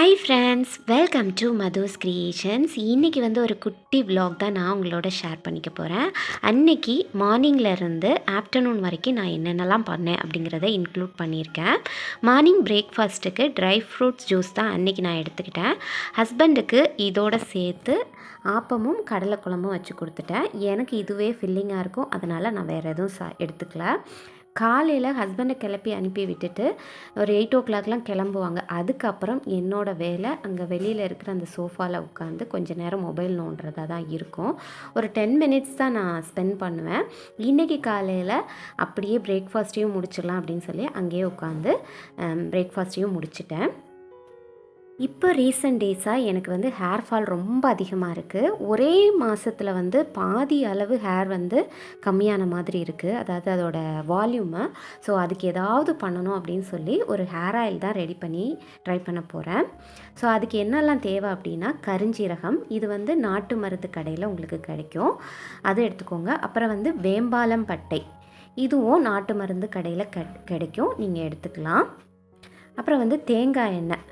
Friends welcome to Madhu's creations இன்றைக்கி வந்து ஒரு குட்டி விலாக் தான் நான் உங்களோட ஷேர் பண்ணிக்க போகிறேன் அன்னைக்கு மார்னிங்லேருந்து ஆஃப்டர்நூன் வரைக்கும் நான் என்னென்னலாம் பண்ணேன் அப்படிங்கிறத இன்க்ளூட் பண்ணியிருக்கேன். மார்னிங் பிரேக்ஃபாஸ்ட்டுக்கு ட்ரை ஃப்ரூட்ஸ் ஜூஸ் தான் அன்னைக்கு நான் எடுத்துக்கிட்டேன். ஹஸ்பண்டுக்கு இதோட சேர்த்து ஆப்பமும் கடலை குழம்பும் வச்சு கொடுத்துட்டேன். எனக்கு இதுவே ஃபில்லிங்காக இருக்கும். அதனால் நான் வேறு எதுவும் சா எடுத்துக்கல. காலையில் ஹஸ்பண்டை கிளப்பி அனுப்பி விட்டுட்டு ஒரு எயிட் ஓ கிளாக்லாம் கிளம்புவாங்க. அதுக்கப்புறம் என்னோடய வேலை அங்கே வெளியில் இருக்கிற அந்த சோஃபாவில் உட்காந்து கொஞ்ச நேரம் மொபைல் நோண்டுறதா தான் இருக்கும். ஒரு டென் மினிட்ஸ் தான் நான் ஸ்பெண்ட் பண்ணுவேன். இன்றைக்கி காலையில் அப்படியே பிரேக்ஃபாஸ்ட்டையும் முடிச்சிடலாம் அப்படின்னு சொல்லி அங்கேயே உட்காந்து பிரேக்ஃபாஸ்ட்டையும் முடிச்சிட்டேன். இப்போ ரீசெண்ட் டேஸாக எனக்கு வந்து ஹேர் ஃபால் ரொம்ப அதிகமாக இருக்குது ஒரே மாதத்தில் வந்து பாதி அளவு ஹேர் வந்து கம்மியான மாதிரி இருக்குது அதாவது அதோட வால்யூமை ஸோ அதுக்கு ஏதாவது பண்ணணும் அப்படின்னு சொல்லி ஒரு ஹேர் ஆயில் தான் ரெடி பண்ணி ட்ரை பண்ண போகிறேன் ஸோ அதுக்கு என்னெல்லாம் தேவை அப்படின்னா கருஞ்சீரகம். இது வந்து நாட்டு மருந்து கடையில் உங்களுக்கு கிடைக்கும். அது எடுத்துக்கோங்க. அப்புறம் வந்து வேம்பாலம் பட்டை. இதுவும் நாட்டு மருந்து கடையில் கிடைக்கும். நீங்கள் எடுத்துக்கலாம். அப்புறம் வந்து தேங்காய் எண்ணெய்.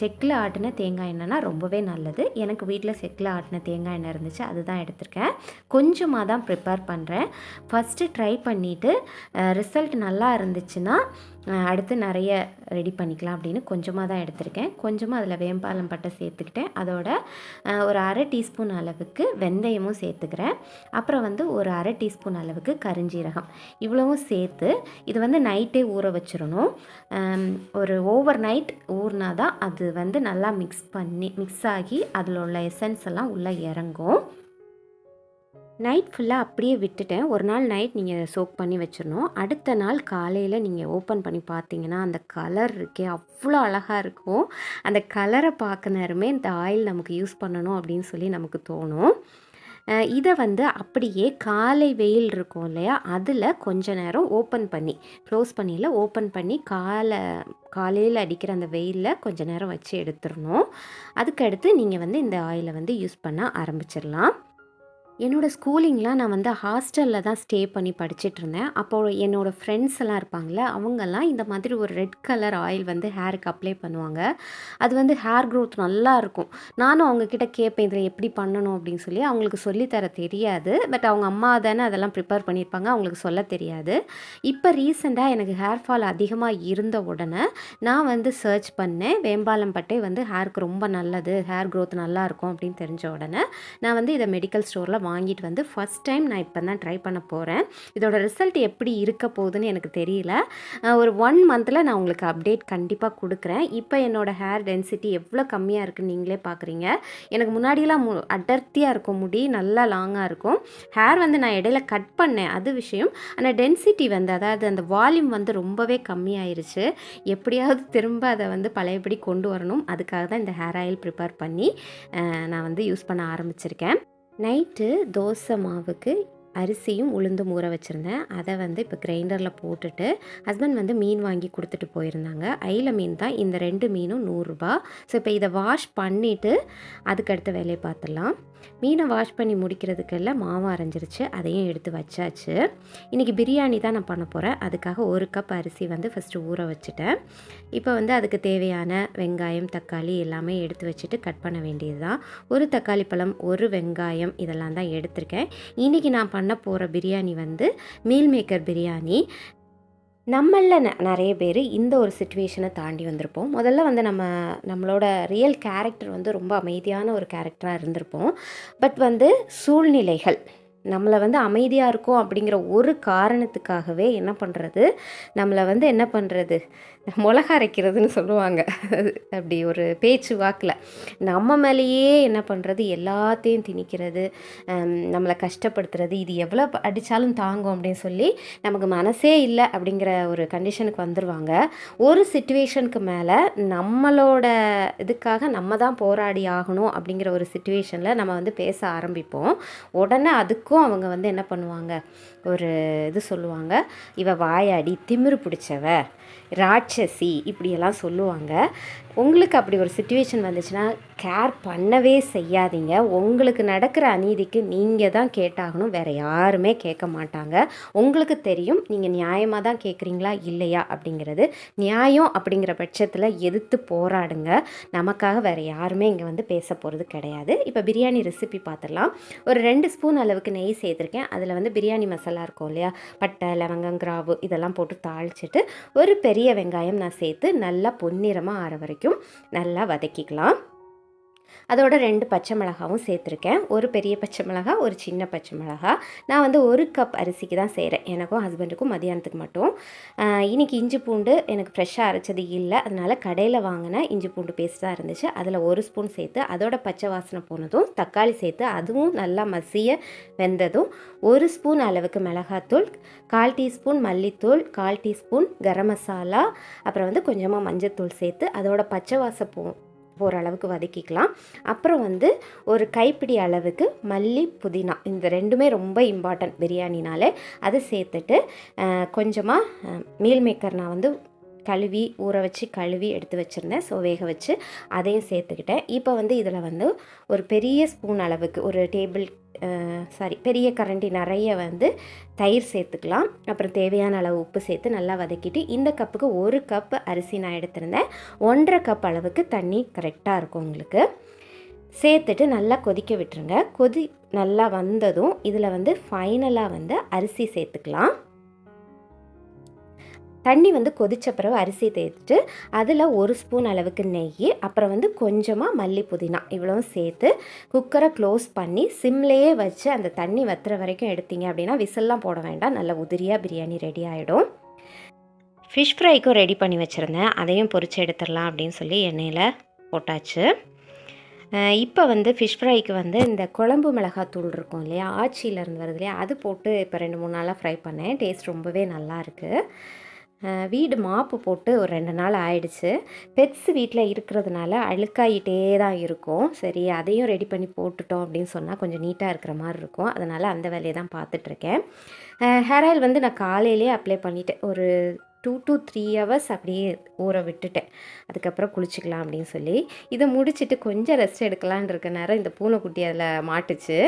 செக்கில் ஆட்டின தேங்காய் எண்ணெய்னா ரொம்பவே நல்லது. எனக்கு வீட்டில் செக்கில் ஆட்டின தேங்காய் எண்ணெய் இருந்துச்சு அதுதான் எடுத்திருக்கேன். கொஞ்சமாக தான் ப்ரிப்பேர் பண்ணுறேன் ஃபஸ்ட்டு ட்ரை பண்ணிவிட்டு ரிசல்ட் நல்லா இருந்துச்சுன்னா அடுத்து நிறைய ரெடி பண்ணிக்கலாம் அப்படின்னு கொஞ்சமாக தான் எடுத்திருக்கேன். கொஞ்சமாக அதில் வேம்பாலம் பட்டை சேர்த்துக்கிட்டேன். அதோட ஒரு அரை டீஸ்பூன் அளவுக்கு வெந்தயமும் சேர்த்துக்கிறேன். அப்புறம் வந்து ஒரு அரை டீஸ்பூன் அளவுக்கு கருஞ்சீரகம். இவ்வளவும் சேர்த்து இது வந்து நைட்டே ஊற வச்சிடணும். ஒரு ஓவர் நைட் ஊறினா தான் அது வந்து நல்லா மிக்ஸ் பண்ணி மிக்ஸ் ஆகி அதில் உள்ள எசன்ஸ் எல்லாம் உள்ளே இறங்கும். நைட் ஃபுல்லாக அப்படியே விட்டுட்டேன். ஒரு நாள் நைட் நீங்கள் சோக் பண்ணி வச்சிடணும் அடுத்த நாள் காலையில் நீங்கள் ஓப்பன் பண்ணி பார்த்தீங்கன்னா அந்த கலர் இருக்கே அவ்வளோ அழகாக இருக்கும். அந்த கலரை பார்க்க நேரமே இந்த ஆயில் நமக்கு யூஸ் பண்ணணும் அப்படின்னு சொல்லி நமக்கு தோணும். இதை வந்து அப்படியே காலை வெயில் இருக்கும் இல்லையா? அதில் கொஞ்ச நேரம் ஓப்பன் பண்ணி க்ளோஸ் பண்ணியில் ஓப்பன் பண்ணி காலை காலையில் அடிக்கிற அந்த வெயிலில் கொஞ்ச நேரம் வச்சு எடுத்துடணும் அதுக்கடுத்து நீங்கள் வந்து இந்த ஆயிலை வந்து யூஸ் பண்ண ஆரம்பிச்சிடலாம் என்னோடய ஸ்கூலிங்லாம் நான் வந்து ஹாஸ்டலில் தான் ஸ்டே பண்ணி படிச்சுட்டு இருந்தேன் அப்போது என்னோடய ஃப்ரெண்ட்ஸ் எல்லாம் இருப்பாங்கள்ல அவங்கெல்லாம் இந்த மாதிரி ஒரு ரெட் கலர் ஆயில் வந்து ஹேருக்கு அப்ளை பண்ணுவாங்க. அது வந்து ஹேர் க்ரோத் நல்லா இருக்கும். நானும் அவங்கக்கிட்ட கேட்பேன் இதில் எப்படி பண்ணணும்? அப்படின்னு சொல்லி அவங்களுக்கு சொல்லித்தர தெரியாது. பட் அவங்க அம்மா தானே அதெல்லாம் ப்ரிப்பேர் பண்ணியிருப்பாங்க அவங்களுக்கு சொல்ல தெரியாது. இப்போ ரீசெண்டாக எனக்கு ஹேர் ஃபால் அதிகமாக இருந்த உடனே நான் வந்து சர்ச் பண்ணேன். வேம்பாலம்பட்டை வந்து ஹேருக்கு ரொம்ப நல்லது ஹேர் க்ரோத் நல்லாயிருக்கும் அப்படின்னு தெரிஞ்ச உடனே நான் வந்து இதை மெடிக்கல் ஸ்டோரில் வாங்கிட்டு வந்து ஃபஸ்ட் டைம் நான் இப்போ தான் ட்ரை பண்ண போகிறேன் இதோட ரிசல்ட் எப்படி இருக்க போகுதுன்னு எனக்கு தெரியல. ஒரு ஒன் மந்தில் நான் உங்களுக்கு அப்டேட் கண்டிப்பாக கொடுக்குறேன். இப்போ என்னோடய ஹேர் டென்சிட்டி எவ்வளோ கம்மியாக இருக்குன்னு நீங்களே பார்க்குறீங்க எனக்கு முன்னாடியெல்லாம் மு அடர்த்தியாக இருக்கும் முடி நல்லா லாங்காக இருக்கும். ஹேர் வந்து நான் இடையில கட் பண்ணேன் அது விஷயம். ஆனால் டென்சிட்டி வந்து அதாவது அந்த வால்யூம் வந்து ரொம்பவே கம்மியாயிருச்சு. எப்படியாவது திரும்ப அதை வந்து பழையபடி கொண்டு வரணும். அதுக்காக தான் இந்த ஹேர் ஆயில் ப்ரிப்பேர் பண்ணி நான் வந்து யூஸ் பண்ண ஆரம்பிச்சிருக்கேன். நைட்டு தோசை மாவுக்கு அரிசியும் உளுந்தும் ஊற வச்சுருந்தேன். அதை வந்து இப்போ கிரைண்டரில் போட்டுட்டு ஹஸ்பண்ட் வந்து மீன் வாங்கி கொடுத்துட்டு போயிருந்தாங்க. அயில மீன் தான் இந்த ரெண்டு மீனும் நூறுரூபா ஸோ இப்போ இதை வாஷ் பண்ணிவிட்டு அதுக்கடுத்த வேலையை பார்த்துடலாம் மீனை வாஷ் பண்ணி முடிக்கிறதுக்கெல்லாம் மாவு அரைஞ்சிருச்சு. அதையும் எடுத்து வச்சாச்சு. இன்றைக்கி பிரியாணி தான் நான் பண்ண போகிறேன் அதுக்காக ஒரு கப் அரிசி வந்து ஃபஸ்ட்டு ஊற வச்சுட்டேன். இப்போ வந்து அதுக்கு தேவையான வெங்காயம் தக்காளி எல்லாமே எடுத்து வச்சுட்டு கட் பண்ண வேண்டியது தான் ஒரு தக்காளி பழம் ஒரு வெங்காயம் இதெல்லாம் தான் எடுத்திருக்கேன். இன்றைக்கி நான் பண்ண பண்ண போகிற பிரியாணி வந்து மீல் மேக்கர் பிரியாணி. நம்மளில் ந நிறைய பேர் இந்த ஒரு சுச்சுவேஷனை தாண்டி வந்திருப்போம். முதல்ல வந்து நம்ம நம்மளோட ரியல் கேரக்டர் வந்து ரொம்ப அமைதியான ஒரு கேரக்டராக இருந்திருப்போம். பட் வந்து சூழ்நிலைகள். நம்மளை வந்து அமைதியாக இருக்கும் அப்படிங்கிற ஒரு காரணத்துக்காகவே என்ன பண்ணுறது நம்மளை வந்து என்ன பண்ணுறது மிளகா அரைக்கிறதுன்னு சொல்லுவாங்க. அப்படி ஒரு பேச்சு வாக்கில். நம்ம மேலேயே என்ன பண்ணுறது எல்லாத்தையும் திணிக்கிறது நம்மளை கஷ்டப்படுத்துறது இது எவ்வளோ அடித்தாலும் தாங்கும் அப்படின்னு சொல்லி நமக்கு மனசே இல்லை அப்படிங்கிற ஒரு கண்டிஷனுக்கு வந்துடுவாங்க ஒரு சுச்சுவேஷனுக்கு மேலே நம்மளோட இதுக்காக நம்ம தான் போராடி ஆகணும் அப்படிங்கிற ஒரு சுச்சுவேஷனில் நம்ம வந்து பேச ஆரம்பிப்போம். உடனே அதுக்கும் அவங்க வந்து என்ன பண்ணுவாங்க? ஒரு இது சொல்லுவாங்க இவ வாயாடி திமிரு பிடிச்சவ. ராட்சசி இப்படியெல்லாம் சொல்லுவாங்க. உங்களுக்கு அப்படி ஒரு சுச்சுவேஷன் வந்துச்சுன்னா கேர் பண்ணவே செய்யாதீங்க. உங்களுக்கு நடக்கிற அநீதிக்கு நீங்கள் தான் கேட்டாகணும். வேறு யாருமே கேட்க மாட்டாங்க. உங்களுக்கு தெரியும் நீங்கள் நியாயமாக தான் கேட்குறீங்களா இல்லையா அப்படிங்கிறது. நியாயம் அப்படிங்கிற பட்சத்தில் எதிர்த்து போராடுங்க. நமக்காக வேறு யாருமே இங்கே வந்து பேச போகிறது கிடையாது. இப்போ பிரியாணி ரெசிபி பார்த்துடலாம் ஒரு ரெண்டு ஸ்பூன் அளவுக்கு நெய் சேர்த்துருக்கேன். அதில் வந்து பிரியாணி மசாலா இருக்கும் இல்லையா? பட்டை லவங்கம் கிராவு இதெல்லாம் போட்டு தாளிச்சிட்டு ஒரு பெரிய வெங்காயம் நான் சேர்த்து நல்லா பொன்னிறமாக ஆற வரைக்கும் நல்லா வதக்கிக்கலாம். அதோட ரெண்டு பச்சை மிளகாவும் சேர்த்துருக்கேன். ஒரு பெரிய பச்சை மிளகா ஒரு சின்ன பச்சை மிளகா. நான் வந்து ஒரு கப் அரிசிக்கு தான் செய்கிறேன் எனக்கும் ஹஸ்பண்டுக்கும் மதியானத்துக்கு மட்டும். இன்றைக்கி இஞ்சி பூண்டு எனக்கு ஃப்ரெஷ்ஷாக அரைச்சது இல்லை. அதனால் கடையில் வாங்கின இஞ்சி பூண்டு பேஸ்ட் தான் இருந்துச்சு. அதில் ஒரு ஸ்பூன் சேர்த்து அதோட பச்சை வாசனை போனதும் தக்காளி சேர்த்து அதுவும் நல்லா மசிய வெந்ததும் ஒரு ஸ்பூன் அளவுக்கு மிளகாத்தூள் கால் டீஸ்பூன் மல்லித்தூள் கால் டீஸ்பூன் கரம் மசாலா அப்புறம் வந்து கொஞ்சமாக மஞ்சத்தூள் சேர்த்து அதோட பச்சை வாசம் போ போகிற அளவுக்கு வதக்கிக்கலாம். அப்புறம் வந்து ஒரு கைப்பிடி அளவுக்கு மல்லி புதினா. இந்த ரெண்டுமே ரொம்ப இம்பார்ட்டன்ட் பிரியாணினாலே. அதை சேர்த்துட்டு கொஞ்சமாக மீல் மேக்கர் நான் வந்து கழுவி ஊற வச்சு கழுவி எடுத்து வச்சுருந்தேன். ஸோ வேக வச்சு அதையும் சேர்த்துக்கிட்டேன். இப்போ வந்து இதில் வந்து ஒரு பெரிய ஸ்பூன் அளவுக்கு ஒரு டேபிள் சாரி பெரிய கரண்டி நிறைய வந்து தயிர் சேர்த்துக்கலாம். அப்புறம் தேவையான அளவு உப்பு சேர்த்து நல்லா வதக்கிட்டு இந்த கப்புக்கு ஒரு கப் அரிசி நான் எடுத்திருந்தேன். ஒன்றரை கப் அளவுக்கு தண்ணி கரெக்டாக இருக்கும் உங்களுக்கு. சேர்த்துட்டு நல்லா கொதிக்க விட்டுருங்க. கொதி நல்லா வந்ததும் இதில் வந்து ஃபைனலாக வந்து அரிசி சேர்த்துக்கலாம். தண்ணி வந்து கொதிச்ச பிறகு அரிசி தேய்த்துட்டு அதில் ஒரு ஸ்பூன் அளவுக்கு நெய் அப்புறம் வந்து கொஞ்சமாக மல்லி புதினா இவ்வளவும் சேர்த்து குக்கரை க்ளோஸ் பண்ணி சிம்லேயே வச்சு அந்த தண்ணி வத்துற வரைக்கும் எடுத்தீங்க அப்படின்னா விசில்லாம் போட வேண்டாம். நல்ல உதிரியாக பிரியாணி ரெடி ஆகிடும் ஃபிஷ் ஃப்ரைக்கும் ரெடி பண்ணி வச்சுருந்தேன். அதையும் பொறிச்சு எடுத்துடலாம் அப்படின்னு சொல்லி எண்ணெயில் போட்டாச்சு. இப்போ வந்து ஃபிஷ் ஃப்ரைக்கு வந்து இந்த குழம்பு மிளகாத்தூள் இருக்கும் இல்லையா? ஆச்சியிலேருந்து வருது இல்லையா? அது போட்டு இப்போ ரெண்டு மூணு நாளாக ஃப்ரை பண்ணேன். டேஸ்ட் ரொம்பவே நல்லா இருக்குது வீடு மாப்பு போட்டு ஒரு ரெண்டு நாள் ஆயிடுச்சு. பெட்ஸ் வீட்டில் இருக்கிறதுனால அழுக்காயிட்டே தான் இருக்கும். சரி அதையும் ரெடி பண்ணி போட்டுட்டோம் அப்படின்னு சொன்னால் கொஞ்சம் நீட்டாக இருக்கிற மாதிரி இருக்கும். அதனால் அந்த வேலையை தான் பார்த்துட்ருக்கேன் ஹேர் ஆயில் வந்து நான் காலையிலே அப்ளை பண்ணிட்டேன். ஒரு டூ டு த்ரீ ஹவர்ஸ் அப்படியே ஊற விட்டுட்டேன். அதுக்கப்புறம் குளிச்சுக்கலாம் அப்படின்னு சொல்லி. இதை முடிச்சுட்டு கொஞ்சம் ரெஸ்ட் எடுக்கலான்னு இருக்க நேரம் இந்த பூனைக்குட்டி அதில் மாட்டுச்சு.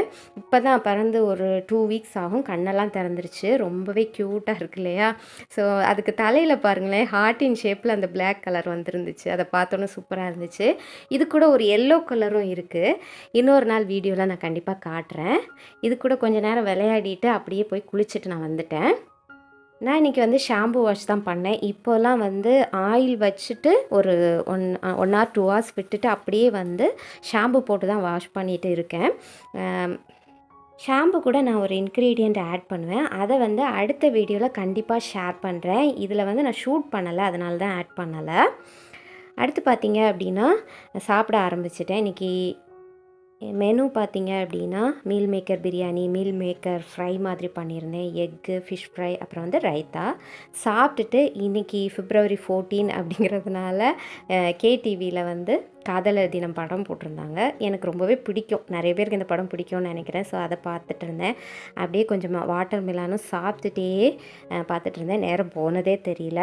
இப்போ தான் பறந்து ஒரு டூ வீக்ஸ் ஆகும். கண்ணெல்லாம் திறந்துருச்சு. ரொம்பவே க்யூட்டாக இருக்கு இல்லையா? ஸோ அதுக்கு தலையில் பாருங்களேன். ஹார்ட்டின் ஷேப்பில் அந்த பிளாக் கலர் வந்துருந்துச்சு. அதை பார்த்தோன்னே சூப்பராக இருந்துச்சு. இது கூட ஒரு எல்லோ கலரும் இருக்குது இன்னொரு நாள் வீடியோவில் நான் கண்டிப்பாக காட்டுறேன். இது கூட கொஞ்ச நேரம் விளையாடிட்டு அப்படியே போய் குளிச்சுட்டு நான் வந்துட்டேன். நான் இன்றைக்கி வந்து ஷாம்பு வாஷ் தான் பண்ணேன். இப்போல்லாம் வந்து ஆயில் வச்சுட்டு ஒரு one one or two hours விட்டுட்டு அப்படியே வந்து ஷாம்பு போட்டு தான் வாஷ் பண்ணிட்டு இருக்கேன். ஷாம்பு கூட நான் ஒரு இன்க்ரீடியண்ட் ஆட் பண்ணுவேன். அதை வந்து அடுத்த வீடியோவில் கண்டிப்பாக ஷேர் பண்ணுறேன் இதில் வந்து நான் ஷூட் பண்ணலை அதனால தான் ஆட் பண்ணலை. அடுத்து பார்த்தீங்க அப்படின்னா சாப்பிட ஆரம்பிச்சிட்டேன். இன்றைக்கி மெனு பார்த்தீங்க அப்படின்னா meal maker biryani meal maker fry மாதிரி பண்ணியிருந்தேன். எக்கு ஃபிஷ் ஃப்ரை அப்புறம் வந்து ரைத்தா. சாப்பிட்டுட்டு இன்றைக்கி ஃபிப்ரவரி ஃபோர்டீன் அப்படிங்கிறதுனால கேடிவியில் வந்து காதலர் தினம் படம் போட்டிருந்தாங்க. எனக்கு ரொம்பவே பிடிக்கும். நிறைய பேருக்கு இந்த படம் பிடிக்கும்னு நினைக்கிறேன். ஸோ அதை பார்த்துட்டு இருந்தேன். அப்படியே கொஞ்சமாக வாட்டர் மிலானும் சாப்பிட்டுட்டே பார்த்துட்டு இருந்தேன். நேரம் போனதே தெரியல.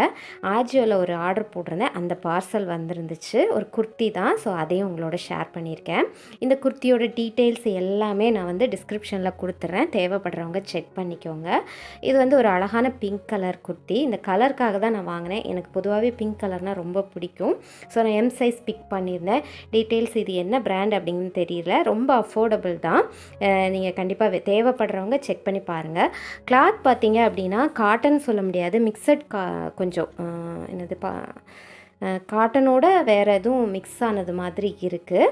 ஆஜியோவில் ஒரு ஆர்டர் போட்டிருந்தேன். அந்த பார்சல் வந்திருந்துச்சு. ஒரு குர்த்தி தான். ஸோ அதையும் உங்களோட ஷேர் பண்ணியிருக்கேன். இந்த குர்த்தியோட டீட்டெயில்ஸ் எல்லாமே நான் வந்து டிஸ்கிரிப்ஷனில் கொடுத்துட்றேன் தேவைப்படுறவங்க செக் பண்ணிக்கோங்க. இது வந்து ஒரு அழகான பிங்க் கலர் குர்த்தி. இந்த கலருக்காக தான் நான் வாங்கினேன். எனக்கு பொதுவாகவே பிங்க் கலர்னால் ரொம்ப பிடிக்கும். ஸோ நான் எம் சைஸ் பிக் பண்ணியிருந்தேன். டீட்டெயில்ஸ் இது என்ன பிராண்ட் அப்படின்னு தெரியல. ரொம்ப அஃபோர்டபுள் தான். நீங்கள் கண்டிப்பாக தேவைப்படுறவங்க செக் பண்ணி பாருங்கள் கிளாத் பார்த்தீங்க அப்படின்னா காட்டன் சொல்ல முடியாது. மிக்சட் கா கொஞ்சம் என்னது பா காட்டனோட வேறு எதுவும் மிக்ஸ் ஆனது மாதிரி இருக்குது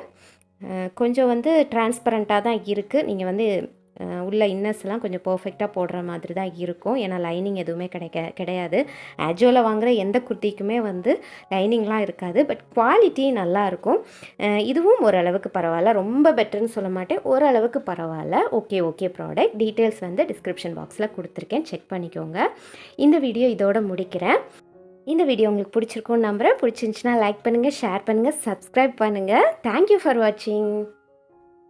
கொஞ்சம் வந்து டிரான்ஸ்பரண்ட்டாக தான் இருக்குது நீங்கள் வந்து உள்ள இன்னர்ஸ்லாம் கொஞ்சம் பர்ஃபெக்டாக போடுற மாதிரி தான் இருக்கும். ஏன்னா லைனிங் எதுவுமே கிடைக்க கிடையாது. ஆஜோவில் வாங்குகிற எந்த குர்த்திக்குமே வந்து லைனிங்லாம் இருக்காது. பட் குவாலிட்டி நல்லா இருக்கும். இதுவும் ஓரளவுக்கு பரவாயில்ல. ரொம்ப பெட்டர்னு சொல்ல மாட்டேன். ஓரளவுக்கு பரவாயில்ல. ஓகே ஓகே ப்ராடக்ட் டீட்டெயில்ஸ் வந்து டிஸ்கிரிப்ஷன் பாக்ஸில் கொடுத்துருக்கேன். செக் பண்ணிக்கோங்க. இந்த வீடியோ இதோட முடிக்கிறேன். இந்த வீடியோ உங்களுக்கு பிடிச்சிருக்கும்னு நம்புகிறேன் பிடிச்சிருந்துச்சுன்னா லைக் பண்ணுங்கள் ஷேர் பண்ணுங்கள் சப்ஸ்கிரைப் பண்ணுங்கள் தேங்க்யூ ஃபார் வாட்சிங்